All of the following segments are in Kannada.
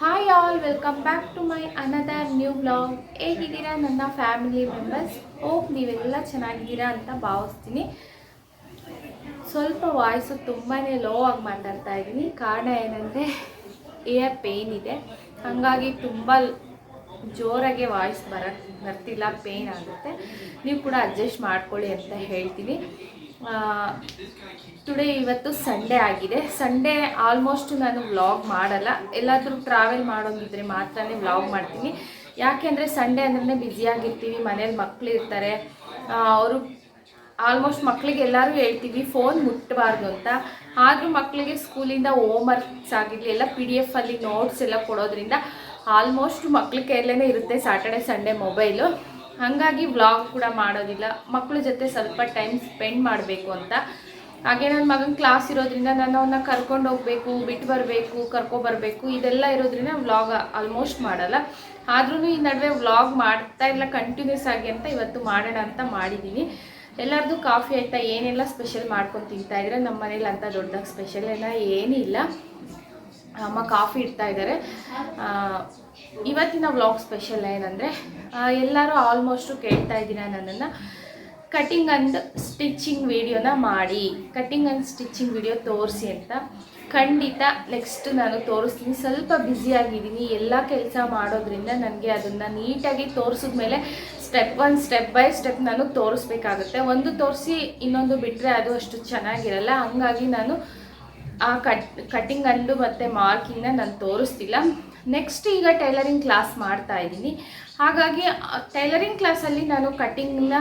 Hi all welcome back to my another new blog ಹೇಗಿದ್ದೀರಾ ನನ್ನ ಫ್ಯಾಮಿಲಿ ಮೆಂಬರ್ಸ್ ಹೋಪ್ ನೀವೆಲ್ಲ ಚೆನ್ನಾಗಿದ್ದೀರಾ ಅಂತ ಭಾವಿಸ್ತೀನಿ. ಸ್ವಲ್ಪ ವಾಯ್ಸು ತುಂಬಾ ಲೋ ಆಗಿ ಮಾತಾಡ್ತಾ ಇದ್ದೀನಿ. ಕಾರಣ ಏನಂದರೆ ಏರ್ ಪೇಯ್ನ್ ಇದೆ. ಹಾಗಾಗಿ ತುಂಬ ಜೋರಾಗಿ ವಾಯ್ಸ್ ಬರ ಬರ್ತಿಲ್ಲ ಪೇಯ್ನ್ ಆಗುತ್ತೆ. ನೀವು ಕೂಡ ಅಡ್ಜಸ್ಟ್ ಮಾಡ್ಕೊಳ್ಳಿ ಅಂತ ಹೇಳ್ತೀನಿ. ಟುಡೇ ಇವತ್ತು ಸಂಡೇ ಆಗಿದೆ. ಸಂಡೇ ಆಲ್ಮೋಸ್ಟ್ ನಾನು ವ್ಲಾಗ್ ಮಾಡಲ್ಲ. ಎಲ್ಲಾದರೂ ಟ್ರಾವೆಲ್ ಮಾಡೋದಿದ್ರೆ ಮಾತ್ರನೇ ವ್ಲಾಗ್ ಮಾಡ್ತೀನಿ. ಯಾಕೆಂದರೆ ಸಂಡೇ ಅಂದ್ರೆ ಬ್ಯುಸಿಯಾಗಿರ್ತೀವಿ ಮನೇಲಿ ಮಕ್ಕಳು ಇರ್ತಾರೆ. ಅವರು ಆಲ್ಮೋಸ್ಟ್ ಮಕ್ಕಳಿಗೆ ಎಲ್ಲರೂ ಹೇಳ್ತೀವಿ ಫೋನ್ ಮುಟ್ಟಬಾರ್ದು ಅಂತ. ಆದರೂ ಮಕ್ಕಳಿಗೆ ಸ್ಕೂಲಿಂದ ಹೋಮ್ ವರ್ಕ್ಸ್ ಆಗಿರಲಿ, ಎಲ್ಲ ಪಿ ಡಿ ಎಫಲ್ಲಿ ನೋಟ್ಸ್ ಎಲ್ಲ ಕೊಡೋದ್ರಿಂದ ಆಲ್ಮೋಸ್ಟ್ ಮಕ್ಳ ಕೈಯಲ್ಲೇ ಇರುತ್ತೆ ಸಾಟರ್ಡೆ ಸಂಡೇ ಮೊಬೈಲು ಹಾಗಾಗಿ ವ್ಲಾಗ್ ಕೂಡ ಮಾಡೋದಿಲ್ಲ. ಮಕ್ಕಳ ಜೊತೆ ಸ್ವಲ್ಪ ಟೈಮ್ ಸ್ಪೆಂಡ್ ಮಾಡಬೇಕು ಅಂತ. ಹಾಗೆ ನನ್ನ ಮಗನ ಕ್ಲಾಸ್ ಇರೋದ್ರಿಂದ ನಾನು ಅವನ್ನ ಕರ್ಕೊಂಡು ಹೋಗಬೇಕು ಬಿಟ್ಟು ಬರಬೇಕು ಕರ್ಕೊಬರ್ಬೇಕು ಇದೆಲ್ಲ ಇರೋದ್ರಿಂದ ವ್ಲಾಗ್ ಆಲ್ಮೋಸ್ಟ್ ಮಾಡಲ್ಲ. ಆದ್ರೂ ಈ ನಡುವೆ ವ್ಲಾಗ್ ಮಾಡ್ತಾ ಇಲ್ಲ ಕಂಟಿನ್ಯೂಸ್ ಆಗಿ ಅಂತ ಇವತ್ತು ಮಾಡೋಣ ಅಂತ ಮಾಡಿದ್ದೀನಿ ಎಲ್ಲರದು ಕಾಫಿ ಆಯಿತಾ? ಏನೆಲ್ಲ ಸ್ಪೆಷಲ್ ಮಾಡ್ಕೊಂಡು ತಿಂತಾ ಇದ್ರೆ ನಮ್ಮ ಮನೇಲಿ ಅಂತ ದೊಡ್ಡದಾಗಿ ಸ್ಪೆಷಲ್ ಎಲ್ಲ ಏನೂ ಇಲ್ಲ ಅಮ್ಮ ಕಾಫಿ ಇಡ್ತಾ ಇದ್ದಾರೆ. ಇವತ್ತಿನ ವ್ಲಾಗ್ ಸ್ಪೆಷಲ್ ಏನಂದರೆ ಎಲ್ಲರೂ ಆಲ್ಮೋಸ್ಟು ಕೇಳ್ತಾ ಇದ್ದೀರಾ ನನ್ನನ್ನು. ಕಟಿಂಗ್ ಆ್ಯಂಡ್ ಸ್ಟಿಚಿಂಗ್ ವಿಡಿಯೋನ ಮಾಡಿ. ಕಟಿಂಗ್ ಆ್ಯಂಡ್ ಸ್ಟಿಚಿಂಗ್ ವಿಡಿಯೋ ತೋರಿಸಿ ಅಂತ. ಖಂಡಿತ ನೆಕ್ಸ್ಟ್ ನಾನು ತೋರಿಸ್ತೀನಿ. ಸ್ವಲ್ಪ ಬ್ಯುಸಿಯಾಗಿದ್ದೀನಿ ಎಲ್ಲ ಕೆಲಸ ಮಾಡೋದ್ರಿಂದ ನನಗೆ ಅದನ್ನು ನೀಟಾಗಿ ತೋರಿಸಿದ ಮೇಲೆ step one step by step ನಾನು ತೋರಿಸ್ಬೇಕಾಗುತ್ತೆ. ಒಂದು ತೋರಿಸಿ ಇನ್ನೊಂದು ಬಿಟ್ಟರೆ ಅದು ಅಷ್ಟು ಚೆನ್ನಾಗಿರಲ್ಲ. ಹಂಗಾಗಿ ನಾನು ಆ ಕಟ್ ಕಟಿಂಗ್ ಅಂಡು ಮತ್ತು ಮಾರ್ಕಿಂಗ್ನ ನಾನು ತೋರಿಸ್ತಿಲ್ಲ. ನೆಕ್ಸ್ಟ್ ಈಗ ಟೈಲರಿಂಗ್ ಕ್ಲಾಸ್ ಮಾಡ್ತಾ ಇದ್ದೀನಿ. ಹಾಗಾಗಿ ಟೈಲರಿಂಗ್ ಕ್ಲಾಸಲ್ಲಿ ನಾನು ಕಟಿಂಗ್ನ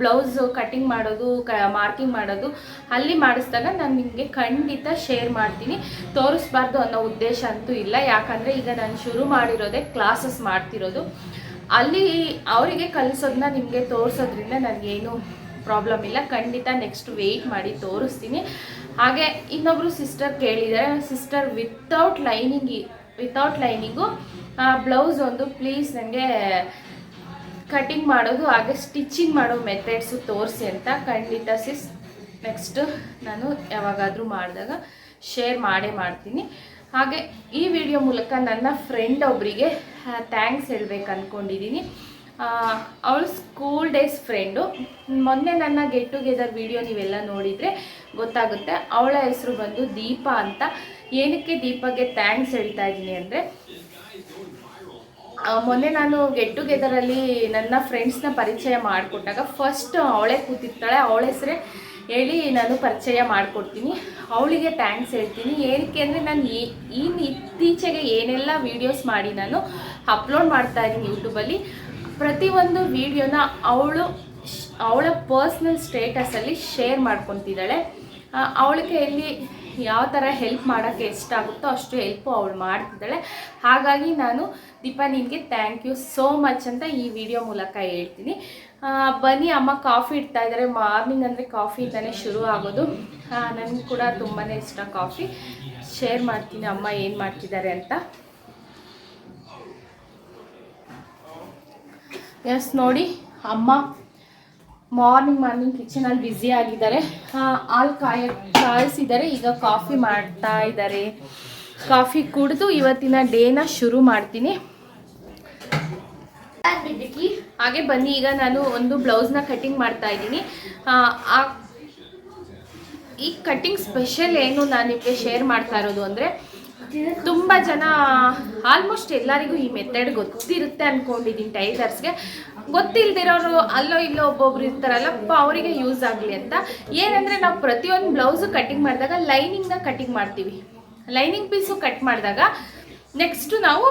ಬ್ಲೌಸು ಕಟ್ಟಿಂಗ್ ಮಾಡೋದು, ಕ ಮಾರ್ಕಿಂಗ್ ಮಾಡೋದು, ಅಲ್ಲಿ ಮಾಡಿಸಿದಾಗ ನಾನು ನಿಮಗೆ ಖಂಡಿತ ಶೇರ್ ಮಾಡ್ತೀನಿ. ತೋರಿಸ್ಬಾರ್ದು ಅನ್ನೋ ಉದ್ದೇಶ ಅಂತೂ ಇಲ್ಲ. ಯಾಕಂದರೆ ಈಗ ನಾನು ಶುರು ಮಾಡಿರೋದೇ ಕ್ಲಾಸಸ್ ಮಾಡ್ತಿರೋದು. ಅಲ್ಲಿ ಅವರಿಗೆ ಕಲಿಸೋದನ್ನ ನಿಮಗೆ ತೋರಿಸೋದ್ರಿಂದ ನನಗೇನು ಪ್ರಾಬ್ಲಮ್ ಇಲ್ಲ. ಖಂಡಿತ ನೆಕ್ಸ್ಟ್ ವೆಯ್ಟ್ ಮಾಡಿ ತೋರಿಸ್ತೀನಿ. ಹಾಗೆ ಇನ್ನೊಬ್ಬರು ಸಿಸ್ಟರ್ ಕೇಳಿದ್ದಾರೆ sister without lining without lining blouse ಒಂದು ಪ್ಲೀಸ್ ನನಗೆ ಕಟಿಂಗ್ ಮಾಡೋದು, ಹಾಗೆ ಸ್ಟಿಚಿಂಗ್ ಮಾಡೋ ಮೆಥಡ್ಸು ತೋರಿಸಿ ಅಂತ ಖಂಡಿತ ಸಿಸ್ ನೆಕ್ಸ್ಟ್ ನಾನು ಯಾವಾಗಾದರೂ ಮಾಡಿದಾಗ ಶೇರ್ ಮಾಡೇ ಮಾಡ್ತೀನಿ. ಹಾಗೆ ಈ ವಿಡಿಯೋ ಮೂಲಕ ನನ್ನ ಫ್ರೆಂಡ್ ಒಬ್ಬರಿಗೆ ಥ್ಯಾಂಕ್ಸ್ ಹೇಳ್ಬೇಕು ಅಂದ್ಕೊಂಡಿದ್ದೀನಿ ಅವಳು ಸ್ಕೂಲ್ ಡೇಸ್ ಫ್ರೆಂಡು ಮೊನ್ನೆ ನನ್ನ ಗೆಟ್ ಟುಗೆದರ್ ವಿಡಿಯೋ ನೀವೆಲ್ಲ ನೋಡಿದರೆ ಗೊತ್ತಾಗುತ್ತೆ. ಅವಳ ಹೆಸರು ಬಂದು ದೀಪಾ ಅಂತ. ಏನಕ್ಕೆ ದೀಪಾಗೆ ಥ್ಯಾಂಕ್ಸ್ ಹೇಳ್ತಾ ಇದ್ದೀನಿ ಅಂದರೆ ಮೊನ್ನೆ ನಾನು ಗೆಟ್ ಟುಗೆದರಲ್ಲಿ ನನ್ನ ಫ್ರೆಂಡ್ಸ್ನ ಪರಿಚಯ ಮಾಡಿಕೊಟ್ಟಾಗ ಫಸ್ಟ್ ಅವಳೇ ಕೂತಿರ್ತಾಳೆ. ಅವಳ ಹೆಸರೇ ಹೇಳಿ ನಾನು ಪರಿಚಯ ಮಾಡಿಕೊಡ್ತೀನಿ. ಅವಳಿಗೆ ಥ್ಯಾಂಕ್ಸ್ ಹೇಳ್ತೀನಿ. ಏನಕ್ಕೆ ಅಂದರೆ ನಾನು ಈ ಇತ್ತೀಚೆಗೆ ಏನೆಲ್ಲ ವೀಡಿಯೋಸ್ ಮಾಡಿ ನಾನು ಅಪ್ಲೋಡ್ ಮಾಡ್ತಾ ಇದ್ದೀನಿ ಯೂಟ್ಯೂಬಲ್ಲಿ ಪ್ರತಿಯೊಂದು ವಿಡಿಯೋನ ಅವಳು ಅವಳ ಪರ್ಸ್ನಲ್ ಸ್ಟೇಟಸಲ್ಲಿ ಶೇರ್ ಮಾಡ್ಕೊತಿದ್ದಾಳೆ. ಅವಳಿಗೆ ಇಲ್ಲಿ ಯಾವ ಥರ ಹೆಲ್ಪ್ ಮಾಡೋಕ್ಕೆ ಎಷ್ಟಾಗುತ್ತೋ ಅಷ್ಟು ಹೆಲ್ಪು ಅವಳು ಮಾಡ್ತಿದ್ದಾಳೆ. ಹಾಗಾಗಿ ನಾನು, ದೀಪಾ, ನಿನಗೆ ಥ್ಯಾಂಕ್ ಯು ಸೋ ಮಚ್ ಅಂತ ಈ ವಿಡಿಯೋ ಮೂಲಕ ಹೇಳ್ತೀನಿ. ಬನ್ನಿ, ಅಮ್ಮ ಕಾಫಿ ಇಡ್ತಾ ಇದ್ದಾರೆ. ಮಾರ್ನಿಂಗ್ ಅಂದರೆ ಕಾಫಿಯಿಂದಲೇ ಶುರು ಆಗೋದು. ನನಗೆ ಕೂಡ ತುಂಬಾ ಇಷ್ಟ ಕಾಫಿ ಶೇರ್ ಮಾಡ್ತೀನಿ, ಅಮ್ಮ ಏನು ಮಾಡ್ತಿದ್ದಾರೆ ಅಂತ. ಎಸ್ ನೋಡಿ, ಅಮ್ಮ ಮಾರ್ನಿಂಗ್ ಮಾರ್ನಿಂಗ್ ಕಿಚನಲ್ಲಿ ಬ್ಯುಸಿ ಆಗಿದ್ದಾರೆ. ಹಾಲು ಕಾಯ, ಕಾಯಿಸಿದ್ದಾರೆ. ಈಗ ಕಾಫಿ ಮಾಡ್ತಾ ಇದ್ದಾರೆ. ಕಾಫಿ ಕುಡಿದು ಇವತ್ತಿನ ಡೇನ ಶುರು ಮಾಡ್ತೀನಿ. ಹಾಗೆ ಬನ್ನಿ, ಈಗ ನಾನು ಒಂದು ಬ್ಲೌಸ್ನ ಕಟಿಂಗ್ ಮಾಡ್ತಾ ಇದ್ದೀನಿ. ಈ ಕಟಿಂಗ್ ಸ್ಪೆಷಲ್ ಏನು ನಾನು ನಿಮಗೆ ಶೇರ್ ಮಾಡ್ತಾ ಇರೋದು ಅಂದರೆ ತುಂಬ ಜನ ಆಲ್ಮೋಸ್ಟ್ ಎಲ್ಲರಿಗೂ ಈ ಮೆಥಡ್ ಗೊತ್ತಿರುತ್ತೆ ಅಂದ್ಕೊಂಡಿದ್ದೀನಿ ಟೈಲರ್ಸ್ಗೆ ಗೊತ್ತಿಲ್ದಿರೋರು ಅಲ್ಲೋ ಇಲ್ಲೋ ಒಬ್ಬೊಬ್ರು ಇರ್ತಾರಲ್ಲ ಪ ಅವರಿಗೆ ಯೂಸ್ ಆಗಲಿ ಅಂತ. ಏನಂದರೆ ನಾವು ಪ್ರತಿಯೊಂದು ಬ್ಲೌಸು ಕಟಿಂಗ್ ಮಾಡಿದಾಗ ಲೈನಿಂಗ್ನ ಕಟಿಂಗ್ ಮಾಡ್ತೀವಿ. ಲೈನಿಂಗ್ ಪೀಸು ಕಟ್ ಮಾಡಿದಾಗ ನೆಕ್ಸ್ಟು ನಾವು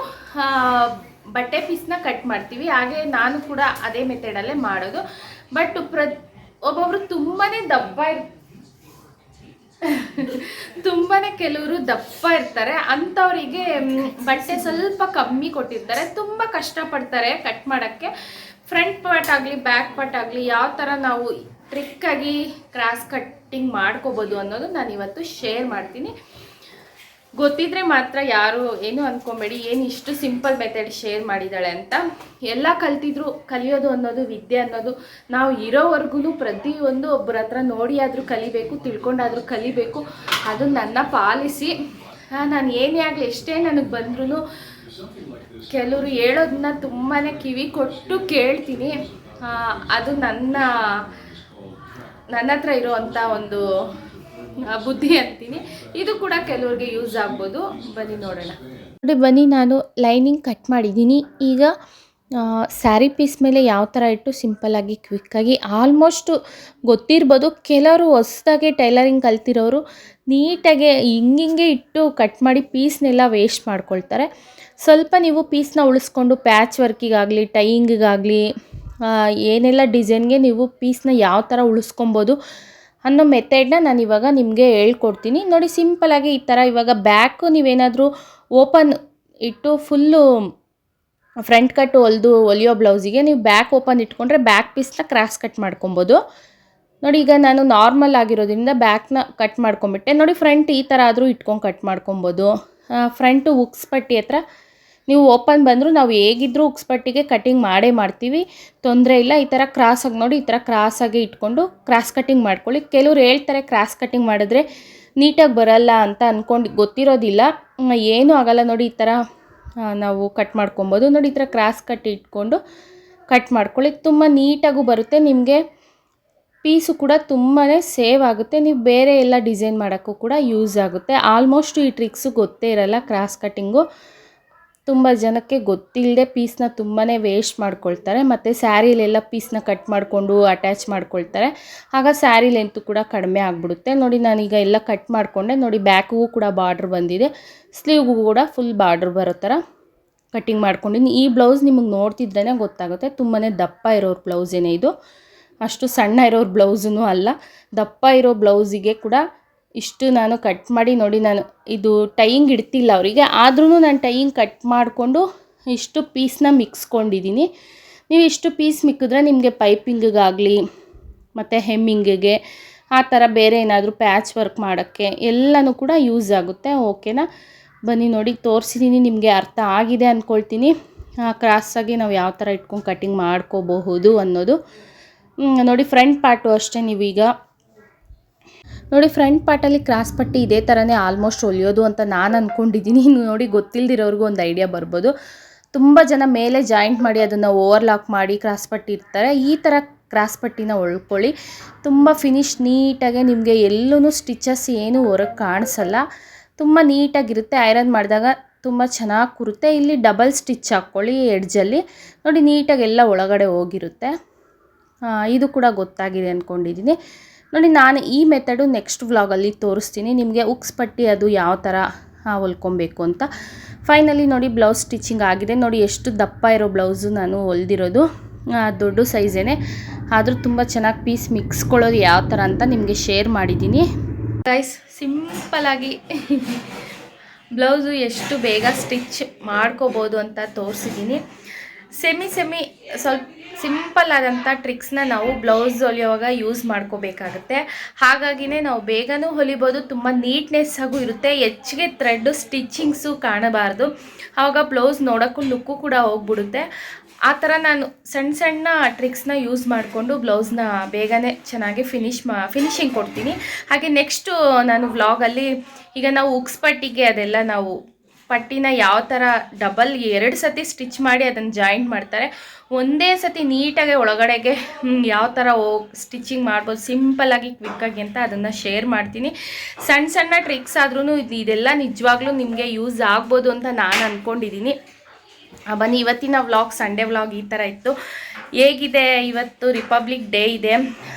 ಬಟ್ಟೆ ಪೀಸ್ನ ಕಟ್ ಮಾಡ್ತೀವಿ. ಹಾಗೆ ನಾನು ಕೂಡ ಅದೇ ಮೆಥಡಲ್ಲೇ ಮಾಡೋದು. ಬಟ್ ಪ್ರ, ಒಬ್ಬೊಬ್ರು ತುಂಬಾ ದಪ್ಪ ಇರ್ ಕೆಲವರು ದಪ್ಪ ಇರ್ತಾರೆ. ಅಂಥವರಿಗೆ ಬಟ್ಟೆ ಸ್ವಲ್ಪ ಕಮ್ಮಿ ಕೊಟ್ಟಿರ್ತಾರೆ. ತುಂಬ ಕಷ್ಟಪಡ್ತಾರೆ ಕಟ್ ಮಾಡೋಕ್ಕೆ. ಫ್ರಂಟ್ ಪಾರ್ಟ್ ಆಗಲಿ ಬ್ಯಾಕ್ ಪಾರ್ಟ್ ಆಗಲಿ, ಯಾವ ಥರ ನಾವು ಟ್ರಿಕ್ಕಾಗಿ ಕ್ರಾಸ್ ಕಟ್ಟಿಂಗ್ ಮಾಡ್ಕೋಬೋದು ಅನ್ನೋದು ನಾನು ಇವತ್ತು ಶೇರ್ ಮಾಡ್ತೀನಿ. ಗೊತ್ತಿದ್ರೆ ಮಾತ್ರ ಯಾರು ಏನು ಅಂದ್ಕೊಬೇಡಿ ಏನು ಇಷ್ಟು ಸಿಂಪಲ್ ಮೆಥಡ್ ಶೇರ್ ಮಾಡಿದ್ದಾಳೆ ಅಂತ ಎಲ್ಲ ಕಲ್ತಿದ್ರು. ಕಲಿಯೋದು ಅನ್ನೋದು, ವಿದ್ಯೆ ಅನ್ನೋದು ನಾವು ಇರೋವರೆಗೂ ಪ್ರತಿಯೊಂದು ಒಬ್ಬರ ಹತ್ರ ನೋಡಿ ಆದರೂ ಕಲಿಬೇಕು, ತಿಳ್ಕೊಂಡಾದರೂ ಕಲಿಬೇಕು. ಅದು ನನ್ನ ಪಾಲಿಸಿ. ನಾನು ಏನೇ ಆಗಲಿ ಎಷ್ಟೇ ನನಗೆ ಬಂದ್ರೂ ಕೆಲವರು ಹೇಳೋದನ್ನ ತುಂಬಾ ಕಿವಿ ಕೊಟ್ಟು ಕೇಳ್ತೀನಿ. ಅದು ನನ್ನ ನನ್ನ ಹತ್ರ ಇರುವಂಥ ಒಂದು ಬುದ್ಧಿ ಅಂತೀನಿ. ಇದು ಕೂಡ ಕೆಲವ್ರಿಗೆ ಯೂಸ್ ಆಗ್ಬೋದು. ಬನ್ನಿ ನೋಡೋಣ. ನೋಡಿ, ಬನ್ನಿ, ನಾನು ಲೈನಿಂಗ್ ಕಟ್ ಮಾಡಿದ್ದೀನಿ. ಈಗ ಸ್ಯಾರಿ ಪೀಸ್ ಮೇಲೆ ಯಾವ ಥರ ಇಟ್ಟು ಸಿಂಪಲ್ಲಾಗಿ ಕ್ವಿಕ್ಕಾಗಿ ಆಲ್ಮೋಸ್ಟು ಗೊತ್ತಿರ್ಬೋದು. ಕೆಲವರು ಹೊಸ್ದಾಗೆ ಟೈಲರಿಂಗ್ ಕಲ್ತಿರೋರು ನೀಟಾಗೆ ಹಿಂಗಿಂಗೆ ಇಟ್ಟು ಕಟ್ ಮಾಡಿ ಪೀಸ್ನೆಲ್ಲ ವೇಸ್ಟ್ ಮಾಡ್ಕೊಳ್ತಾರೆ. ಸ್ವಲ್ಪ ನೀವು ಪೀಸ್ನ ಉಳಿಸ್ಕೊಂಡು ಪ್ಯಾಚ್ ವರ್ಕಿಗಾಗಲಿ ಟೈಯಿಂಗಿಗಾಗಲಿ ಏನೆಲ್ಲ ಡಿಸೈನ್ಗೆ ನೀವು ಪೀಸ್ನ ಯಾವ ಥರ ಉಳಿಸ್ಕೊಬೋದು ಅನ್ನೋ ಮೆಥಡ್ನ ನಾನು ಇವಾಗ ನಿಮಗೆ ಹೇಳ್ಕೊಡ್ತೀನಿ. ನೋಡಿ ಸಿಂಪಲಾಗಿ ಈ ಥರ ಇವಾಗ ಬ್ಯಾಕು ನೀವೇನಾದರೂ ಓಪನ್ ಇಟ್ಟು ಫುಲ್ಲು ಫ್ರಂಟ್ ಕಟ್ ಹೊಲ್ದು ಹೊಲಿಯೋ ಬ್ಲೌಸಿಗೆ ನೀವು ಬ್ಯಾಕ್ ಓಪನ್ ಇಟ್ಕೊಂಡ್ರೆ ಬ್ಯಾಕ್ ಪೀಸ್ನ ಕ್ರಾಸ್ ಕಟ್ ಮಾಡ್ಕೊಬೋದು. ನೋಡಿ ಈಗ ನಾನು ನಾರ್ಮಲ್ ಆಗಿರೋದ್ರಿಂದ ಬ್ಯಾಕ್ನ ಕಟ್ ಮಾಡ್ಕೊಂಬಿಟ್ಟೆ ನೋಡಿ ಫ್ರಂಟ್ ಈ ಥರ ಆದರೂ ಇಟ್ಕೊಂಡು ಕಟ್ ಮಾಡ್ಕೊಬೋದು. ಫ್ರಂಟು ಉಕ್ಸ್ ಪಟ್ಟಿ ಹತ್ರ ನೀವು ಓಪನ್ ಬಂದರೂ ನಾವು ಹೇಗಿದ್ರೂ ಉಕ್ಸ್ಪಟ್ಟಿಗೆ ಕಟ್ಟಿಂಗ್ ಮಾಡೇ ಮಾಡ್ತೀವಿ. ತೊಂದರೆ ಇಲ್ಲ, ಈ ಥರ ಕ್ರಾಸಾಗಿ ನೋಡಿ, ಈ ಥರ ಕ್ರಾಸಾಗಿ ಇಟ್ಕೊಂಡು ಕ್ರಾಸ್ ಕಟ್ಟಿಂಗ್ ಮಾಡ್ಕೊಳ್ಳಿ. ಕೆಲವ್ರು ಹೇಳ್ತಾರೆ ಕ್ರಾಸ್ ಕಟ್ಟಿಂಗ್ ಮಾಡಿದ್ರೆ ನೀಟಾಗಿ ಬರಲ್ಲ ಅಂತ ಅಂದ್ಕೊಂಡು ಗೊತ್ತಿರೋದಿಲ್ಲ. ಏನೂ ಆಗಲ್ಲ ನೋಡಿ, ಈ ಥರ ನಾವು ಕಟ್ ಮಾಡ್ಕೊಬೋದು. ನೋಡಿ, ಈ ಥರ ಕ್ರಾಸ್ ಕಟ್ ಇಟ್ಕೊಂಡು ಕಟ್ ಮಾಡ್ಕೊಳ್ಳಿ. ತುಂಬ ನೀಟಾಗೂ ಬರುತ್ತೆ. ನಿಮಗೆ ಪೀಸು ಕೂಡ ತುಂಬಾ ಸೇವ್ ಆಗುತ್ತೆ. ನೀವು ಬೇರೆ ಎಲ್ಲ ಡಿಸೈನ್ ಮಾಡೋಕ್ಕೂ ಕೂಡ ಯೂಸ್ ಆಗುತ್ತೆ. ಆಲ್ಮೋಸ್ಟ್ ಈ ಟ್ರಿಕ್ಸು ಗೊತ್ತೇ ಇರಲ್ಲ ಕ್ರಾಸ್ ಕಟ್ಟಿಂಗು ತುಂಬ ಜನಕ್ಕೆ ಗೊತ್ತಿಲ್ಲದೆ ಪೀಸ್ನ ತುಂಬಾ ವೇಸ್ಟ್ ಮಾಡ್ಕೊಳ್ತಾರೆ. ಮತ್ತು ಸ್ಯಾರಿಲೆಲ್ಲ ಪೀಸ್ನ ಕಟ್ ಮಾಡಿಕೊಂಡು ಅಟ್ಯಾಚ್ ಮಾಡ್ಕೊಳ್ತಾರೆ. ಆಗ ಸ್ಯಾರಿ ಲೆಂತು ಕೂಡ ಕಡಿಮೆ ಆಗಿಬಿಡುತ್ತೆ. ನೋಡಿ ನಾನೀಗ ಎಲ್ಲ ಕಟ್ ಮಾಡಿಕೊಂಡೆ. ನೋಡಿ ಬ್ಯಾಕ್ಗೂ ಕೂಡ ಬಾರ್ಡ್ರ್ ಬಂದಿದೆ. ಸ್ಲೀವ್ಗೂ ಕೂಡ ಫುಲ್ ಬಾರ್ಡ್ರ್ ಬರೋ ಥರ ಕಟ್ಟಿಂಗ್ ಮಾಡ್ಕೊಂಡಿನಿ ಈ ಬ್ಲೌಸ್ ನಿಮಗೆ ನೋಡ್ತಿದ್ರೇ ಗೊತ್ತಾಗುತ್ತೆ. ತುಂಬಾ ದಪ್ಪ ಇರೋರು ಬ್ಲೌಸೇನೇ ಇದು. ಅಷ್ಟು ಸಣ್ಣ ಇರೋರು ಬ್ಲೌಸೂ ಅಲ್ಲ. ದಪ್ಪ ಇರೋ ಬ್ಲೌಸಿಗೆ ಕೂಡ ಇಷ್ಟು ನಾನು ಕಟ್ ಮಾಡಿ ನೋಡಿ ನಾನು. ಇದು ಟೈಯಿಂಗ್ ಇಡ್ತಿಲ್ಲ ಅವರಿಗೆ. ಆದ್ರೂ ನಾನು ಟೈಯಿಂಗ್ ಕಟ್ ಮಾಡಿಕೊಂಡು ಇಷ್ಟು ಪೀಸ್ನ ಮಿಕ್ಸ್ಕೊಂಡಿದ್ದೀನಿ ನೀವು ಇಷ್ಟು ಪೀಸ್ ಮಿಕ್ಕಿದ್ರೆ ನಿಮಗೆ ಪೈಪಿಂಗಿಗಾಗಲಿ ಮತ್ತು ಹೆಮ್ಮಿಂಗಿಗೆ ಆ ಥರ ಬೇರೆ ಏನಾದರೂ ಪ್ಯಾಚ್ ವರ್ಕ್ ಮಾಡೋಕ್ಕೆ ಎಲ್ಲನೂ ಕೂಡ ಯೂಸ್ ಆಗುತ್ತೆ. ಓಕೆನಾ ಬನ್ನಿ ನೋಡಿ ತೋರಿಸಿದ್ದೀನಿ ನಿಮಗೆ ಅರ್ಥ ಆಗಿದೆ ಅಂದ್ಕೊಳ್ತೀನಿ ಕ್ರಾಸಾಗಿ ನಾವು ಯಾವ ಥರ ಇಟ್ಕೊಂಡು ಕಟಿಂಗ್ ಮಾಡ್ಕೋಬಹುದು ಅನ್ನೋದು. ನೋಡಿ ಫ್ರಂಟ್ ಪಾರ್ಟು ಅಷ್ಟೇ ನೀವೀಗ. ನೋಡಿ ಫ್ರಂಟ್ ಪಾರ್ಟಲ್ಲಿ ಕ್ರಾಸ್ ಪಟ್ಟಿ ಇದೇ ಥರನೇ ಆಲ್ಮೋಸ್ಟ್ ಹೊಲಿಯೋದು ಅಂತ ನಾನು ಅಂದ್ಕೊಂಡಿದ್ದೀನಿ ನೋಡಿ ಗೊತ್ತಿಲ್ಲದಿರೋರಿಗೂ ಒಂದು ಐಡಿಯಾ ಬರ್ಬೋದು. ತುಂಬ ಜನ ಮೇಲೆ ಜಾಯಿಂಟ್ ಮಾಡಿ ಅದನ್ನು ಓವರ್ಲಾಕ್ ಮಾಡಿ ಕ್ರಾಸ್ ಪಟ್ಟಿ ಇರ್ತಾರೆ ಈ ಥರ ಕ್ರಾಸ್ ಪಟ್ಟಿನ ಒಳ್ಕೊಳ್ಳಿ. ತುಂಬ ಫಿನಿಶ್ ನೀಟಾಗೆ ನಿಮಗೆ ಎಲ್ಲೂ ಸ್ಟಿಚಸ್ ಏನು ಹೊರಗೆ ಕಾಣಿಸಲ್ಲ. ತುಂಬ ನೀಟಾಗಿರುತ್ತೆ. ಐರನ್ ಮಾಡಿದಾಗ ತುಂಬ ಚೆನ್ನಾಗಿ ಕೂರುತ್ತೆ. ಇಲ್ಲಿ ಡಬಲ್ ಸ್ಟಿಚ್ ಹಾಕ್ಕೊಳ್ಳಿ ಎಡ್ಜಲ್ಲಿ ನೋಡಿ, ನೀಟಾಗಿ ಎಲ್ಲ ಒಳಗಡೆ ಹೋಗಿರುತ್ತೆ. ಇದು ಕೂಡ ಗೊತ್ತಾಗಿದೆ ಅಂದ್ಕೊಂಡಿದ್ದೀನಿ ನೋಡಿ, ನಾನು ಈ ಮೆಥಡು ನೆಕ್ಸ್ಟ್ ವ್ಲಾಗಲ್ಲಿ ತೋರಿಸ್ತೀನಿ. ನಿಮಗೆ ಉಕ್ಸ್ ಪಟ್ಟಿ ಅದು ಯಾವ ಥರ ಹೊಲ್ಕೊಬೇಕು ಅಂತ. ಫೈನಲಿ ನೋಡಿ ಬ್ಲೌಸ್ ಸ್ಟಿಚಿಂಗ್ ಆಗಿದೆ. ನೋಡಿ, ಎಷ್ಟು ದಪ್ಪ ಇರೋ ಬ್ಲೌಸು ನಾನು ಹೊಲ್ದಿರೋದು. ದೊಡ್ಡ ಸೈಜೇನೆ ಆದರೂ ತುಂಬ ಚೆನ್ನಾಗಿ ಪೀಸ್ ಮಿಕ್ಸ್ಕೊಳ್ಳೋದು ಯಾವ ಥರ ಅಂತ ನಿಮಗೆ ಶೇರ್ ಮಾಡಿದ್ದೀನಿ. ಗೈಸ್ ಸಿಂಪಲಾಗಿ ಬ್ಲೌಸು ಎಷ್ಟು ಬೇಗ ಸ್ಟಿಚ್ ಮಾಡ್ಕೋಬೋದು ಅಂತ ತೋರಿಸಿದ್ದೀನಿ. ಸೆಮಿ ಸೆಮಿ ಸ್ವಲ್ಪ ಸಿಂಪಲ್ ಆದಂಥ ಟ್ರಿಕ್ಸ್ನ ನಾವು ಬ್ಲೌಸ್ ಹೊಲಿಯೋವಾಗ ಯೂಸ್ ಮಾಡ್ಕೋಬೇಕಾಗುತ್ತೆ. ಹಾಗಾಗಿನೇ ನಾವು ಬೇಗನೂ ಹೊಲಿಬೋದು, ತುಂಬ ನೀಟ್ನೆಸ್ ಆಗೂ ಇರುತ್ತೆ, ಹೆಚ್ಚಿಗೆ ಥ್ರೆಡ್ಡು, ಸ್ಟಿಚ್ಚಿಂಗ್ಸು ಕಾಣಬಾರ್ದು. ಆವಾಗ ಬ್ಲೌಸ್ ನೋಡೋಕ್ಕೂ ಲುಕ್ಕು ಕೂಡ ಹೋಗ್ಬಿಡುತ್ತೆ. ಆ ಥರ ನಾನು ಸಣ್ಣ ಸಣ್ಣ ಟ್ರಿಕ್ಸ್ನ ಯೂಸ್ ಮಾಡಿಕೊಂಡು ಬ್ಲೌಸ್ನ ಬೇಗನೆ ಚೆನ್ನಾಗಿ ಫಿನಿಶ್ ಮಾ, ಫಿನಿಶಿಂಗ್ ಕೊಡ್ತೀನಿ. ಹಾಗೆ ನೆಕ್ಸ್ಟು ನಾನು ವ್ಲಾಗಲ್ಲಿ ಈಗ ನಾವು ಉಕ್ಸ್ಪಟ್ಟಿಗೆ ಅದೆಲ್ಲ ನಾವು ಪಟ್ಟಿನ ಯಾವ ಥರ ಡಬಲ್ ಎರಡು ಸತಿ ಸ್ಟಿಚ್ ಮಾಡಿ ಅದನ್ನು ಜಾಯಿಂಟ್ ಮಾಡ್ತಾರೆ. ಒಂದೇ ಸತಿ ನೀಟಾಗಿ ಒಳಗಡೆಗೆ ಯಾವ ಥರ ಹೋಗಿ ಸ್ಟಿಚಿಂಗ್ ಮಾಡ್ಬೋದು ಸಿಂಪಲ್ಲಾಗಿ ಕ್ವಿಕ್ಕಾಗಿ ಅಂತ ಅದನ್ನು ಶೇರ್ ಮಾಡ್ತೀನಿ. ಸಣ್ಣ ಸಣ್ಣ ಟ್ರಿಕ್ಸ್ ಆದ್ರೂ ಇದೆಲ್ಲ ನಿಜವಾಗ್ಲೂ ನಿಮಗೆ ಯೂಸ್ ಆಗ್ಬೋದು ಅಂತ ನಾನು ಅಂದ್ಕೊಂಡಿದ್ದೀನಿ ಬನ್ನಿ, ಇವತ್ತಿನ ವ್ಲಾಗ್ ಸಂಡೇ ವ್ಲಾಗ್ ಈ ಥರ ಇತ್ತು. ಹೇಗಿದೆ ಇವತ್ತು ರಿಪಬ್ಲಿಕ್ ಡೇ ಇದೆ?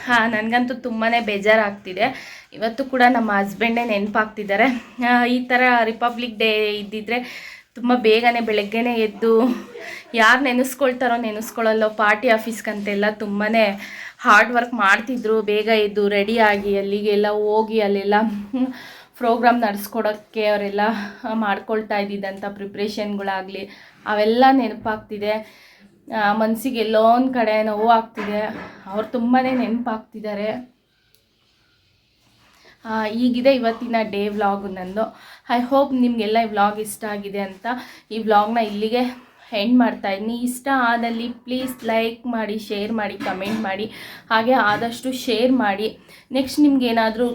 ಹಾಂ, ನನಗಂತೂ ತುಂಬಾ ಬೇಜಾರಾಗ್ತಿದೆ. ಇವತ್ತು ಕೂಡ ನಮ್ಮ ಹಸ್ಬೆಂಡೇ ನೆನಪಾಗ್ತಿದ್ದಾರೆ. ಈ ಥರ ರಿಪಬ್ಲಿಕ್ ಡೇ ಇದ್ದಿದ್ರೆ ತುಂಬ ಬೇಗನೆ ಬೆಳಗ್ಗೆನೇ ಎದ್ದು ಯಾರು ನೆನೆಸ್ಕೊಳ್ತಾರೋ ನೆನೆಸ್ಕೊಳ್ಳಲ್ಲೋ ಪಾರ್ಟಿ ಆಫೀಸ್ಗಂತೆಲ್ಲ ತುಂಬಾ ಹಾರ್ಡ್ ವರ್ಕ್ ಮಾಡ್ತಿದ್ರು. ಬೇಗ ಎದ್ದು ರೆಡಿಯಾಗಿ ಅಲ್ಲಿಗೆಲ್ಲ ಹೋಗಿ ಅಲ್ಲೆಲ್ಲ ಪ್ರೋಗ್ರಾಮ್ ನಡೆಸ್ಕೊಡೋಕ್ಕೆ ಅವರೆಲ್ಲ ಮಾಡ್ಕೊಳ್ತಾ ಇದ್ದಿದ್ದಂಥ ಪ್ರಿಪ್ರೇಷನ್ಗಳಾಗಲಿ, ಅವೆಲ್ಲ ನೆನಪಾಗ್ತಿದೆ. ಮನಸ್ಸಿಗೆ ಎಲ್ಲೋ ಒಂದು ಕಡೆ ನೋವು ಆಗ್ತಿದೆ ಅವ್ರು ತುಂಬಾ ನೆನಪಾಗ್ತಿದ್ದಾರೆ. ಈಗಿದೆ ಇವತ್ತಿನ ಡೇ ವ್ಲಾಗ್ ನಂದು. ಐ ಹೋಪ್ ನಿಮಗೆಲ್ಲ ಈ ವ್ಲಾಗ್ ಇಷ್ಟ ಆಗಿದೆ ಅಂತ. ಈ ವ್ಲಾಗ್ನ ಇಲ್ಲಿಗೆ ಎಂಡ್ ಮಾಡ್ತಾ ಇದ್ದೀನಿ. ಇಷ್ಟ ಆದಲ್ಲಿ ಪ್ಲೀಸ್ ಲೈಕ್ ಮಾಡಿ, ಶೇರ್ ಮಾಡಿ, ಕಮೆಂಟ್ ಮಾಡಿ. ಹಾಗೆ ಆದಷ್ಟು ಶೇರ್ ಮಾಡಿ. ನೆಕ್ಸ್ಟ್ ನಿಮ್ಗೇನಾದರೂ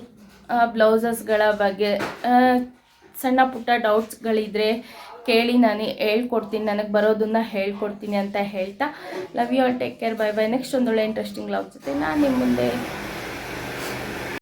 ಬ್ಲೌಸಸ್ಗಳ ಬಗ್ಗೆ ಸಣ್ಣ ಪುಟ್ಟ ಡೌಟ್ಸ್ಗಳಿದ್ರೆ ಕೇಳಿ ನಾನು ಹೇಳ್ಕೊಡ್ತೀನಿ, ನನಗೆ ಬರೋದನ್ನ ಹೇಳ್ಕೊಡ್ತೀನಿ ಅಂತ ಹೇಳ್ತಾ love you all take care bye bye next ಒಂದೊಳ್ಳೆ ಇಂಟ್ರೆಸ್ಟಿಂಗ್ ಲವ್ ಜೊತೆ ನಾನು ನಿಮ್ಮ ಮುಂದೆ